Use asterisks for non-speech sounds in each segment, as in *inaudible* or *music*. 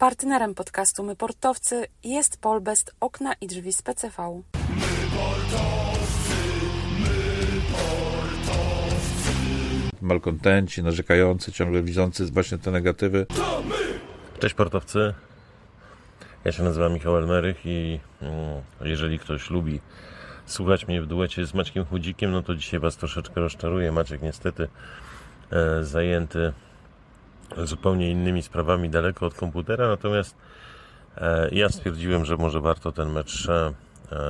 Partnerem podcastu My Portowcy jest Polbest Okna i Drzwi z PCV. malkontenci, narzekający, ciągle widzący właśnie te negatywy. Cześć portowcy. Ja się nazywam Michał Elmerych i mm, jeżeli ktoś lubi słuchać mnie w duecie z Maćkiem Chudzikiem, no to dzisiaj Was troszeczkę rozczaruję. Maciek niestety e, zajęty zupełnie innymi sprawami daleko od komputera, natomiast e, ja stwierdziłem, że może warto ten mecz e,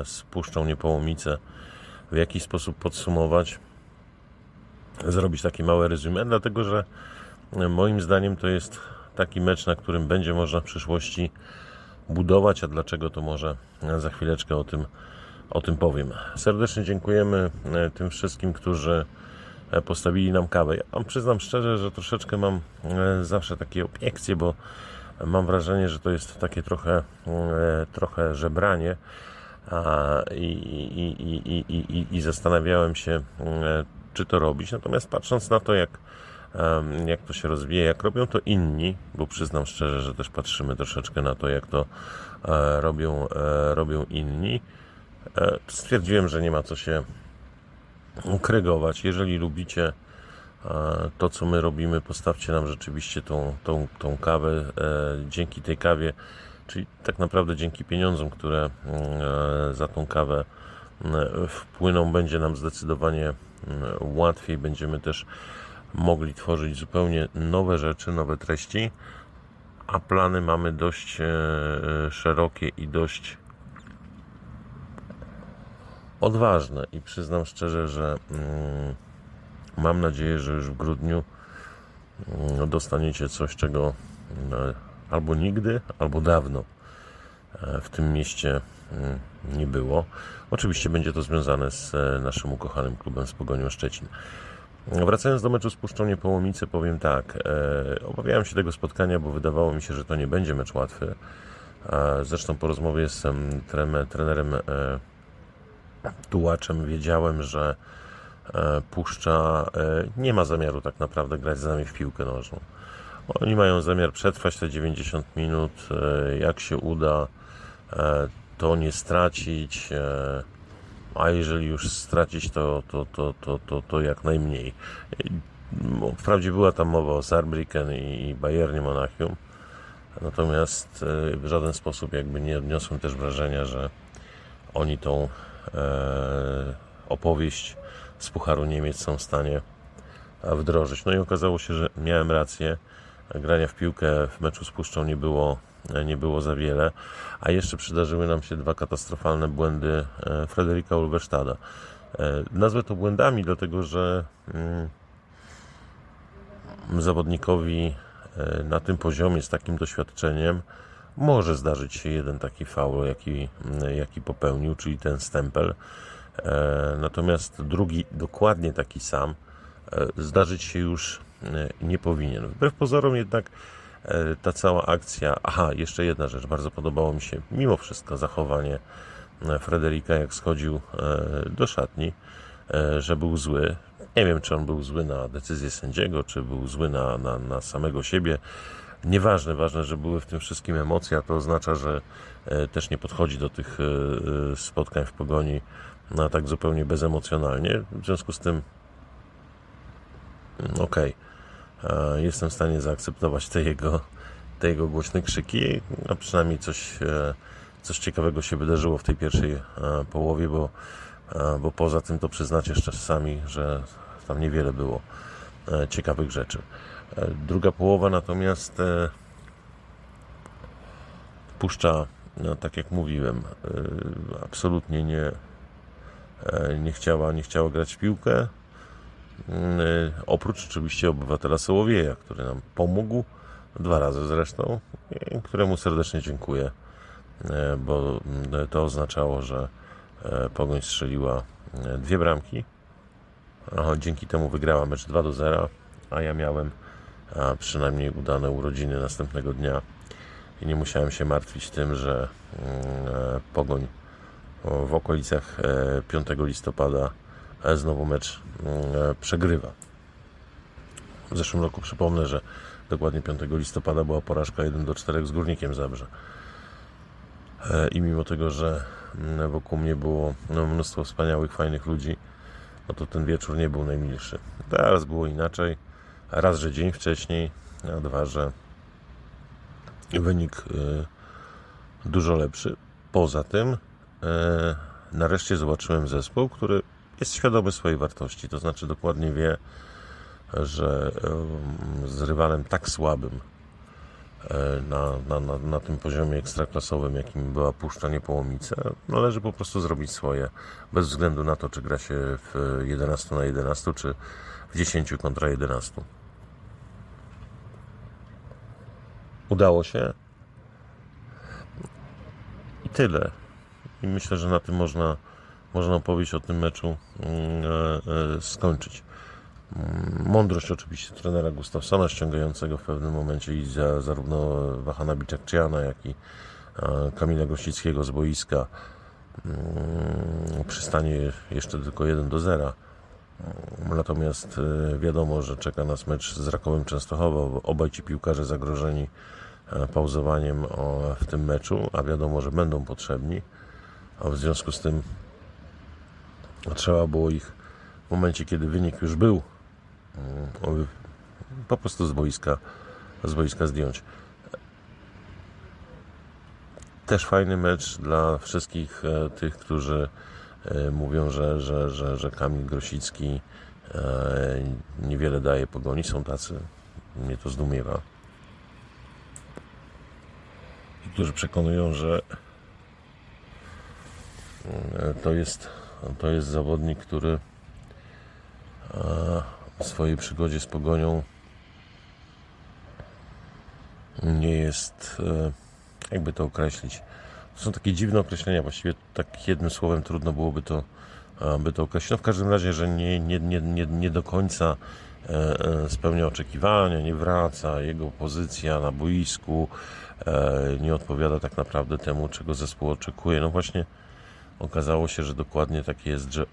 z Puszczą Niepołomice w jakiś sposób podsumować, zrobić takie małe resume, dlatego że e, moim zdaniem to jest taki mecz, na którym będzie można w przyszłości budować, a dlaczego to może e, za chwileczkę o tym, o tym powiem. Serdecznie dziękujemy e, tym wszystkim, którzy e, postawili nam kawę. Ja przyznam szczerze, że troszeczkę mam e, zawsze takie obiekcje, bo mam wrażenie, że to jest takie trochę, e, trochę żebranie i, i, i, i, zastanawiałem się, e, czy to robić. Natomiast patrząc na to, jak, jak to się rozwija, jak robią to inni, bo przyznam szczerze, że też patrzymy troszeczkę na to, jak to e, robią, e, robią inni, e, stwierdziłem, że nie ma co się krygować. Jeżeli lubicie e, to, co my robimy, postawcie nam rzeczywiście tą, tą, tą kawę. E, Dzięki tej kawie, czyli tak naprawdę dzięki pieniądzom, które mm, e, za tą kawę mm, wpłyną, będzie nam zdecydowanie mm, łatwiej. Będziemy też mogli tworzyć zupełnie nowe rzeczy, nowe treści, a plany mamy dość szerokie i dość odważne i przyznam szczerze, że mm, mam nadzieję, że już w grudniu mm, dostaniecie coś, czego mm, albo nigdy, albo dawno e, w tym mieście nie było. Oczywiście będzie to związane z e, naszym ukochanym klubem z Pogonią Szczecin. Wracając do meczu z Puszczą Niepołomice, powiem tak. E, obawiałem się tego spotkania, bo wydawało mi się, że to nie będzie mecz łatwy. Zresztą po rozmowie z em, trenerem, tułaczem wiedziałem, że e, Puszcza e, nie ma zamiaru tak naprawdę grać z nami w piłkę nożną. Oni mają zamiar przetrwać te 90 minut, e, jak się uda, to nie stracić, a jeżeli już stracić, to, to, to, to, to, to jak najmniej. Wprawdzie była tam mowa o Saarbrücken i Bayernie Monachium, natomiast w żaden sposób jakby nie odniosłem też wrażenia, że oni tą opowieść z Pucharu Niemiec są w stanie e, wdrożyć. No i okazało się, że miałem rację. Grania w piłkę w meczu z Puszczą nie było, e, nie było za wiele, a jeszcze przydarzyły nam się dwa katastrofalne błędy e, Frederika Ulverstada. E, Nazwę to błędami, dlatego że mm, zawodnikowi e, na tym poziomie, z takim doświadczeniem, może zdarzyć się jeden taki faul, jaki, jaki popełnił, czyli ten stempel. E, Natomiast drugi, dokładnie taki sam, e, zdarzyć się już e, nie powinien. Wbrew pozorom jednak ta cała akcja. Aha, jeszcze jedna rzecz, bardzo podobało mi się mimo wszystko zachowanie Frederika, jak schodził do szatni, że był zły. Nie wiem, czy on był zły na decyzję sędziego, czy był zły na, na, na samego siebie. Nieważne, ważne, że były w tym wszystkim emocje, a to oznacza, że e, też nie podchodzi do tych e, e, spotkań w pogoni na tak zupełnie bezemocjonalnie. W związku z tym, mm, okej, e, jestem w stanie zaakceptować te jego, te jego głośne krzyki, a przynajmniej coś, coś ciekawego się wydarzyło w tej pierwszej połowie, bo, bo poza tym to przyznacie jeszcze sami, że tam niewiele było ciekawych rzeczy. E, Druga połowa natomiast e, Puszcza, no, tak jak mówiłem, e, absolutnie nie, nie, chciała, nie chciała grać w piłkę. Oprócz oczywiście obywatela Sołowieja, który nam pomógł dwa razy zresztą, któremu serdecznie dziękuję, bo to oznaczało, że Pogoń strzeliła dwie bramki. Dzięki temu wygrała mecz 2 do 0, a ja miałem a przynajmniej udane urodziny następnego dnia i nie musiałem się martwić tym, że mm, e, Pogoń w okolicach e, 5 listopada e, znowu mecz mm, e, przegrywa. W zeszłym roku przypomnę, że dokładnie 5 listopada była porażka 1 do 4 z Górnikiem Zabrze. E, I mimo tego, że mm, wokół mnie było no, mnóstwo wspaniałych, fajnych ludzi, no to ten wieczór nie był najmilszy. Teraz było inaczej. Raz, że dzień wcześniej, a dwa, że wynik y, dużo lepszy. Poza tym, y, nareszcie zobaczyłem zespół, który jest świadomy swojej wartości, to znaczy dokładnie wie, że y, z rywalem tak słabym na, na, na, na tym poziomie ekstraklasowym, jakim była Puszcza Niepołomice, należy po prostu zrobić swoje, bez względu na to, czy gra się w 11 na 11, czy w 10 kontra 11. Udało się. I tyle. I myślę, że na tym można, można opowieść o tym meczu mm, e, e, skończyć. Mm, Mądrość oczywiście trenera Gustafsona, ściągającego w pewnym momencie i za, zarówno Wahana Biczakczyana, jak i e, Kamila Gościckiego z boiska mm, przy stanie jeszcze tylko 1 do 0. Natomiast e, wiadomo, że czeka nas mecz z Rakowem Częstochowa. Obaj ci piłkarze zagrożeni e, pauzowaniem w tym meczu, a wiadomo, że będą potrzebni. A w związku z tym trzeba było ich w momencie, kiedy wynik już był, mm, po prostu z boiska, z boiska zdjąć. Też fajny mecz dla wszystkich e, tych, którzy mówią, że, że, że, że Kamil Grosicki e, niewiele daje pogoni. Są tacy, mnie to zdumiewa. I którzy przekonują, że e, to jest, to jest zawodnik, który e, w swojej przygodzie z pogonią nie jest, e, jakby to określić. Są takie dziwne określenia, właściwie tak jednym słowem trudno byłoby to, e, by to określić. No w każdym razie, że nie, nie, nie, nie, nie do końca e, e, spełnia oczekiwania, nie wraca, jego pozycja na boisku nie odpowiada tak naprawdę temu, czego zespół oczekuje. No właśnie okazało się, że dokładnie tak jest, że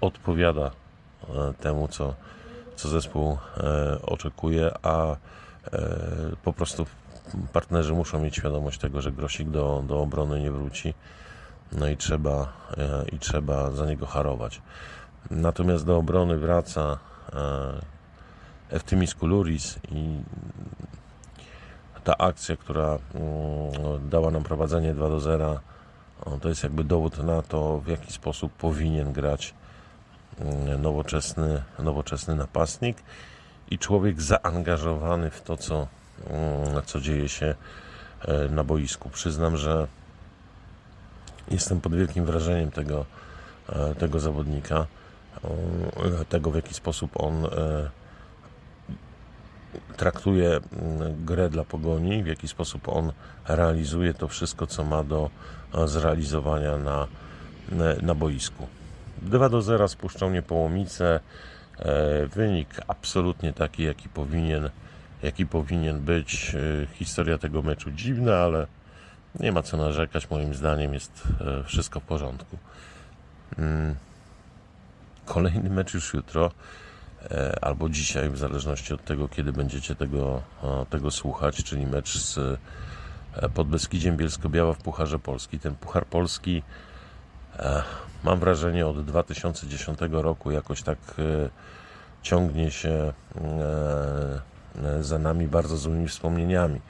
odpowiada temu, co, co zespół oczekuje, a po prostu partnerzy muszą mieć świadomość tego, że Grosik do, do obrony nie wróci. No i trzeba, e, i trzeba za niego harować. Natomiast do obrony wraca e, Eftymis Kuluris i ta akcja, która mm, dała nam prowadzenie 2 do 0, o, to jest jakby dowód na to, w jaki sposób powinien grać mm, nowoczesny, nowoczesny napastnik i człowiek zaangażowany w to, co, co dzieje się e, na boisku. Przyznam, że jestem pod wielkim wrażeniem tego, e, tego zawodnika, e, tego w jaki sposób on e, traktuje mm, grę dla pogoni, w jaki sposób on realizuje to wszystko, co ma do zrealizowania na, na boisku. 2 do 0 spuszczał Niepołomice. Wynik absolutnie taki, jaki powinien, jaki powinien być. E, Historia tego meczu dziwna, ale nie ma co narzekać. Moim zdaniem jest e, wszystko w porządku. Mm. Kolejny mecz już jutro e, albo dzisiaj, w zależności od tego, kiedy będziecie tego, tego słuchać, czyli mecz z Podbeskidziem Bielsko-Biała w Pucharze Polski. Ten Puchar Polski mam wrażenie od 2010 roku jakoś tak ciągnie się za nami bardzo złymi wspomnieniami.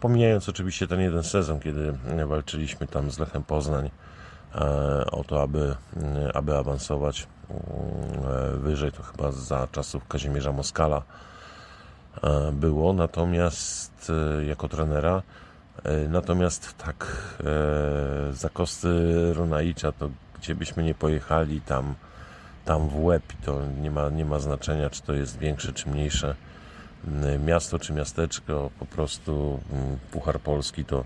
Pomijając oczywiście ten jeden sezon, kiedy e, walczyliśmy tam z Lechem Poznań e, o to, aby, e, aby awansować e, wyżej, to chyba za czasów Kazimierza Moskala e, było, natomiast e, jako trenera, e, natomiast tak e, za kosty Runaicza, to gdzie byśmy nie pojechali, tam, tam w łeb to nie ma, nie ma znaczenia, czy to jest większe, czy mniejsze miasto, czy miasteczko, po prostu m, Puchar Polski to,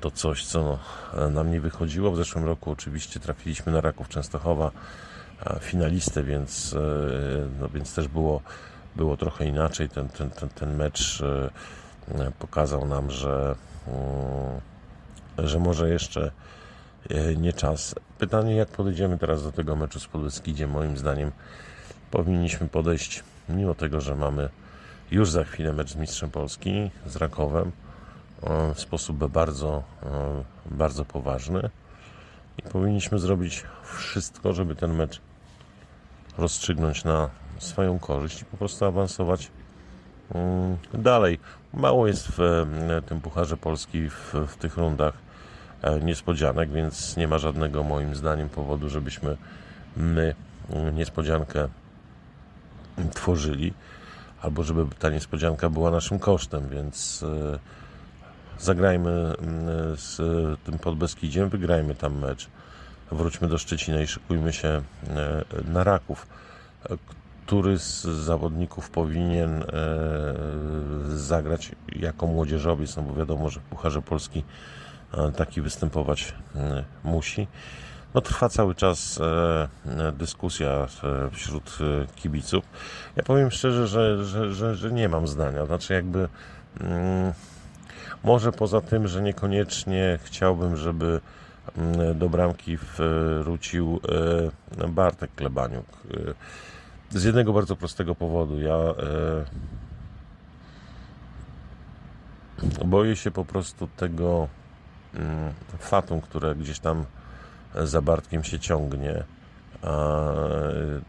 to coś, co e, nam nie wychodziło. W zeszłym roku oczywiście trafiliśmy na Raków Częstochowa, a, finalistę, więc, e, no, więc też było, było trochę inaczej. Ten, ten, ten, ten mecz e, e, pokazał nam, że, mm, że może jeszcze e, nie czas. Pytanie, jak podejdziemy teraz do tego meczu z Podbeskidziem? Moim zdaniem powinniśmy podejść, mimo tego, że mamy już za chwilę mecz z Mistrzem Polski, z Rakowem, e, w sposób bardzo, e, bardzo poważny. I powinniśmy zrobić wszystko, żeby ten mecz rozstrzygnąć na swoją korzyść i po prostu awansować mm, dalej. Mało jest w e, tym Pucharze Polski w, w tych rundach niespodzianek, więc nie ma żadnego moim zdaniem powodu, żebyśmy my mm, niespodziankę tworzyli, albo żeby ta niespodzianka była naszym kosztem, więc e, zagrajmy mm, z tym Podbeskidziem, wygrajmy tam mecz, wróćmy do Szczecina i szykujmy się e, na Raków. E, Który z zawodników powinien e, zagrać jako młodzieżowiec, no bo wiadomo, że w Pucharze Polski e, taki występować e, musi. No, trwa cały czas e, e, dyskusja e, wśród kibiców. Ja powiem szczerze, że, że, że, że nie mam zdania. Znaczy, jakby mm, może poza tym, że niekoniecznie chciałbym, żeby mm, do bramki wrócił Bartek Klebaniuk. Z jednego bardzo prostego powodu. Ja boję się po prostu tego mm, fatum, które gdzieś tam za Bartkiem się ciągnie, a,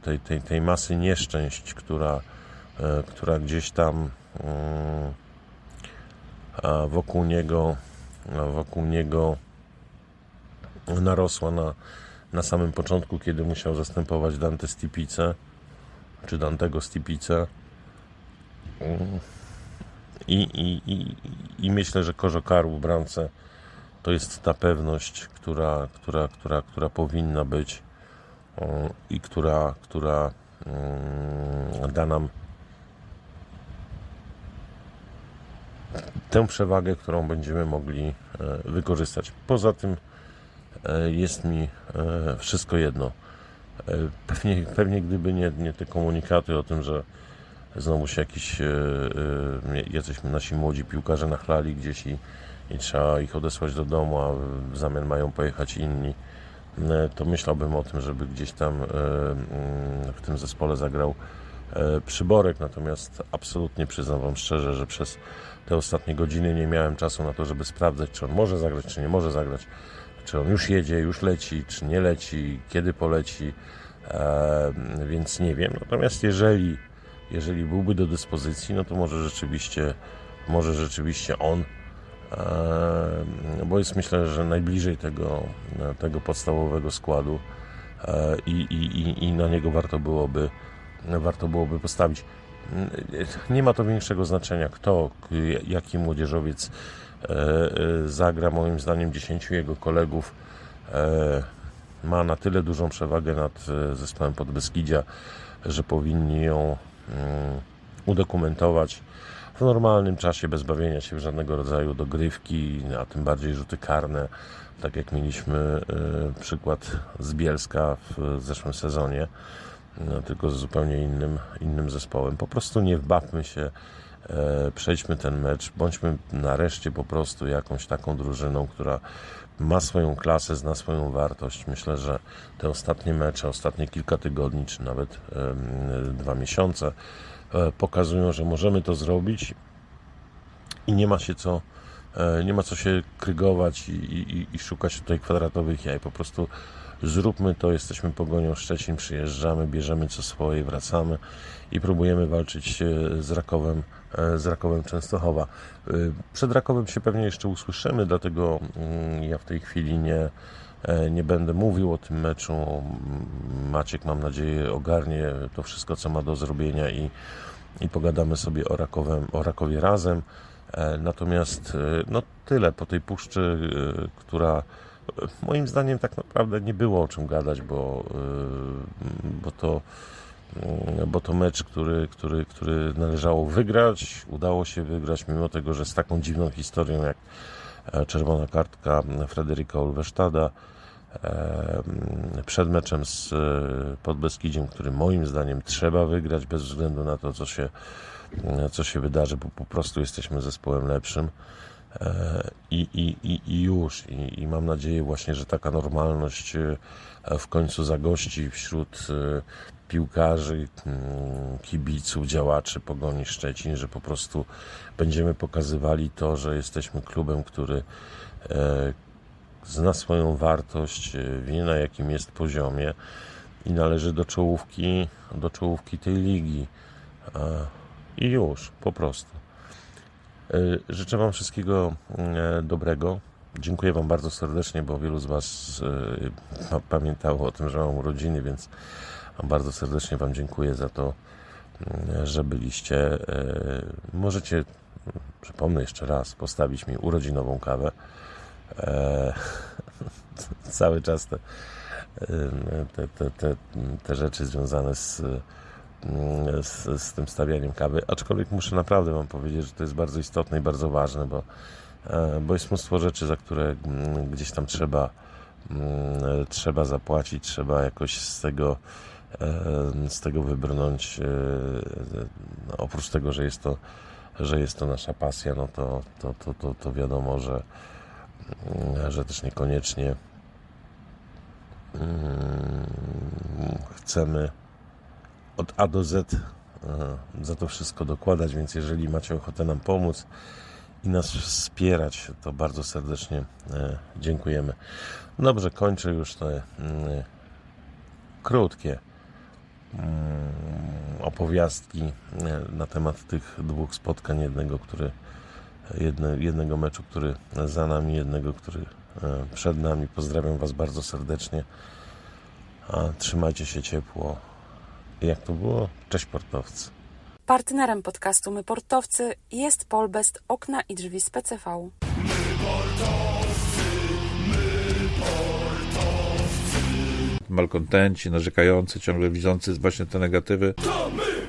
tej, tej, tej masy nieszczęść, która, e, która gdzieś tam mm, wokół niego, wokół niego narosła na, na samym początku, kiedy musiał zastępować Dante Stipice, czy Dantego Stipice. Mm. I, i, i, I myślę, że Korzokaru w bramce to jest ta pewność, która, która, która, która powinna być i która, która mm, da nam tę przewagę, którą będziemy mogli e, wykorzystać. Poza tym e, jest mi e, wszystko jedno. Pewnie, pewnie gdyby nie, nie te komunikaty o tym, że znowu się jakiś jacyś nasi młodzi piłkarze nachlali gdzieś i, i trzeba ich odesłać do domu, a w zamian mają pojechać inni, e, to myślałbym o tym, żeby gdzieś tam e, mm, w tym zespole zagrał e, przyborek, natomiast absolutnie przyznam Wam szczerze, że przez te ostatnie godziny nie miałem czasu na to, żeby sprawdzać, czy on może zagrać, czy nie może zagrać, czy on już jedzie, już leci, czy nie leci, kiedy poleci, więc nie wiem. Natomiast jeżeli, jeżeli byłby do dyspozycji, no to może rzeczywiście, może rzeczywiście on, bo jest myślę, że najbliżej tego, tego podstawowego składu e, i, i, i, na niego warto byłoby, warto byłoby postawić. Nie ma to większego znaczenia, kto, jaki młodzieżowiec e, e, zagra. Moim zdaniem 10 jego kolegów e, ma na tyle dużą przewagę nad e, zespołem Podbeskidzia, że powinni ją mm, udokumentować w normalnym czasie, bez bawienia się w żadnego rodzaju dogrywki, a tym bardziej rzuty karne, tak jak mieliśmy e, przykład z Bielska w zeszłym sezonie no, tylko z zupełnie innym, innym zespołem. Po prostu nie wbawmy się, e, przejdźmy ten mecz, bądźmy nareszcie po prostu jakąś taką drużyną, która ma swoją klasę, zna swoją wartość. Myślę, że te ostatnie mecze, ostatnie kilka tygodni, czy nawet dwa miesiące pokazują, że możemy to zrobić i nie ma się co e, nie ma co się krygować i, i, i szukać tutaj kwadratowych jaj. Po prostu zróbmy to, jesteśmy Pogonią Szczecin, przyjeżdżamy, bierzemy co swoje, wracamy i próbujemy walczyć e, z Rakowem, e, z Rakowem Częstochowa. E, Przed Rakowem się pewnie jeszcze usłyszymy, dlatego mm, ja w tej chwili nie, e, nie będę mówił o tym meczu. Maciek, mam nadzieję, ogarnie to wszystko, co ma do zrobienia i, i pogadamy sobie o, o Rakowie razem. E, Natomiast e, no tyle po tej puszczy, e, która e, moim zdaniem tak naprawdę nie było o czym gadać, bo, e, bo to mm, bo to mecz, który, który, który należało wygrać, udało się wygrać, mimo tego, że z taką dziwną historią jak e, czerwona kartka Frederica Ulwesztada e, przed meczem z e, Podbeskidziem, który moim zdaniem trzeba wygrać bez względu na to, co się, e, co się wydarzy, bo po prostu jesteśmy zespołem lepszym. E, I, i, i, i już. I, I mam nadzieję właśnie, że taka normalność w końcu zagości wśród piłkarzy, kibiców, działaczy Pogoni Szczecin, że po prostu będziemy pokazywali to, że jesteśmy klubem, który zna swoją wartość, e, wie na jakim jest poziomie i należy do czołówki, do czołówki tej ligi. I już, po prostu. E, Życzę Wam wszystkiego e, dobrego. Dziękuję Wam bardzo serdecznie, bo wielu z Was pa- pamiętało o tym, że mam urodziny, więc bardzo serdecznie Wam dziękuję za to, mm, że byliście. Możecie, przypomnę jeszcze raz, postawić mi urodzinową kawę. E, *laughs* Cały czas te, te, te, te, te rzeczy związane z, z, z tym stawianiem kawy. Aczkolwiek muszę naprawdę Wam powiedzieć, że to jest bardzo istotne i bardzo ważne, bo, e, bo jest mnóstwo rzeczy, za które gdzieś tam trzeba, trzeba zapłacić, trzeba jakoś z tego, e, z tego wybrnąć. e, Oprócz tego, że jest to, że jest to nasza pasja, no to, to, to, to, to wiadomo, że, że też niekoniecznie mm, chcemy od A do Z e, za to wszystko dokładać, więc jeżeli macie ochotę nam pomóc i nas wspierać, to bardzo serdecznie e, dziękujemy. Dobrze, kończę już te mm, krótkie mm, opowiastki e, na temat tych dwóch spotkań, jednego, który jedne, jednego meczu, który za nami, jednego, który e, przed nami. Pozdrawiam Was bardzo serdecznie. A, trzymajcie się ciepło. Jak to było? Cześć portowcy. Partnerem podcastu My Portowcy jest Polbest Okna i Drzwi z PCV. Malkontenci, narzekający, ciągle widzący właśnie te negatywy. To my,